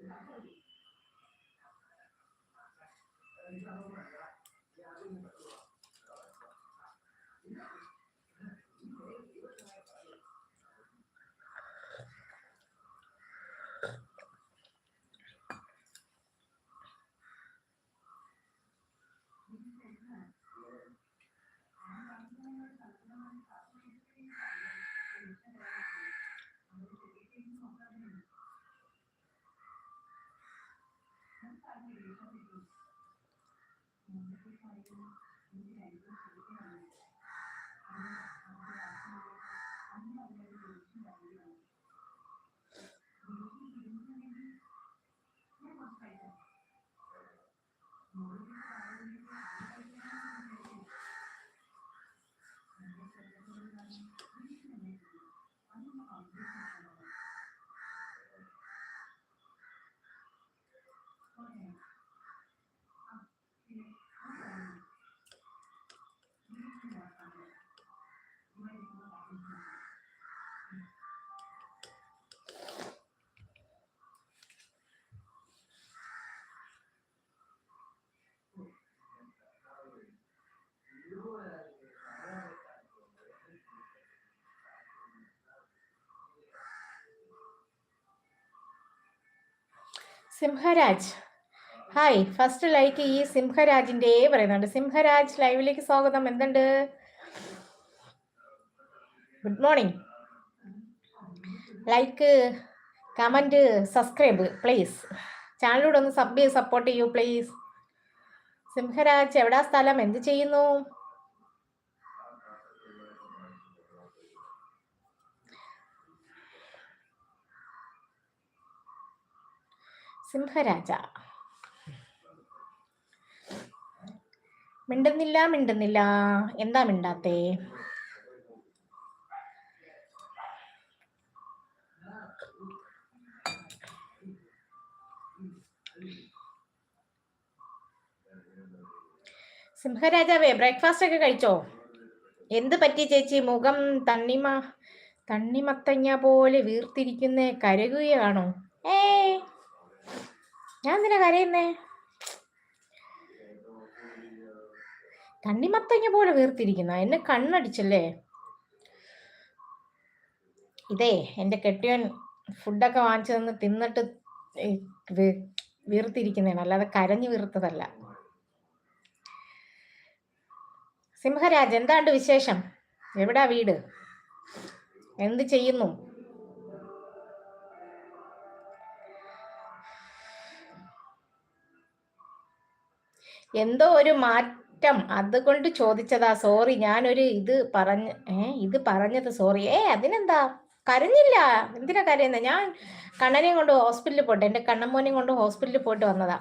你打过去，呃，你打过。Iyi ni imwe mu 正反正 Simharaj. Hi first like ഈ സിംഹരാജിന്റെ പറയുന്നുണ്ട്. സിംഹരാജ് ലൈവിലേക്ക് സ്വാഗതം. എന്തുണ്ട്? Good morning like comment subscribe please ചാനലിലൂടെ ഒന്ന് സബ് സപ്പോർട്ട് ചെയ്യൂ പ്ലീസ് സിംഹരാജ് എവിടാ സ്ഥലം? എന്ത് ചെയ്യുന്നു? സിംഹരാജ. മിണ്ടുന്നില്ല മിണ്ടുന്നില്ല. എന്താ മിണ്ടാത്തേ? സിംഹരാജാവേ ബ്രേക്ക്ഫാസ്റ്റ് ഒക്കെ കഴിച്ചോ? എന്ത് പറ്റി ചേച്ചി? മുഖം തണ്ണിമ തണ്ണിമത്തങ്ങ പോലെ വീർത്തിരിക്കുന്ന കരകുകയാണോ? ഏ ഞാൻ എന്തിനാ കരയുന്നേ? തണ്ണിമത്തങ്ങ പോലെ വീർത്തിരിക്കുന്ന എന്നെ കണ്ണടിച്ചല്ലേ? ഇതേ എന്റെ കെട്ടിയൻ ഫുഡൊക്കെ വാങ്ങിച്ചു തന്ന് തിന്നിട്ട് വീർത്തിരിക്കുന്നതാണ് അല്ലാതെ കരഞ്ഞു വീർത്തതല്ല. സിംഹരാജ് എന്താണ്ട് വിശേഷം? എവിടാ വീട്? എന്ത് ചെയ്യുന്നു? എന്തോ ഒരു മാറ്റം അതുകൊണ്ട് ചോദിച്ചതാ. സോറി ഞാനൊരു ഇത് പറഞ്ഞ ഏ ഇത് പറഞ്ഞത് സോറി. ഏ അതിനെന്താ? കരഞ്ഞില്ല. എന്തിനാ കരയുന്നത് ഞാൻ കണ്ണനെയും കൊണ്ട് ഹോസ്പിറ്റലിൽ പോട്ടെ. എന്റെ കണ്ണമ്മോനെയും കൊണ്ട് ഹോസ്പിറ്റലിൽ പോയിട്ട് വന്നതാ.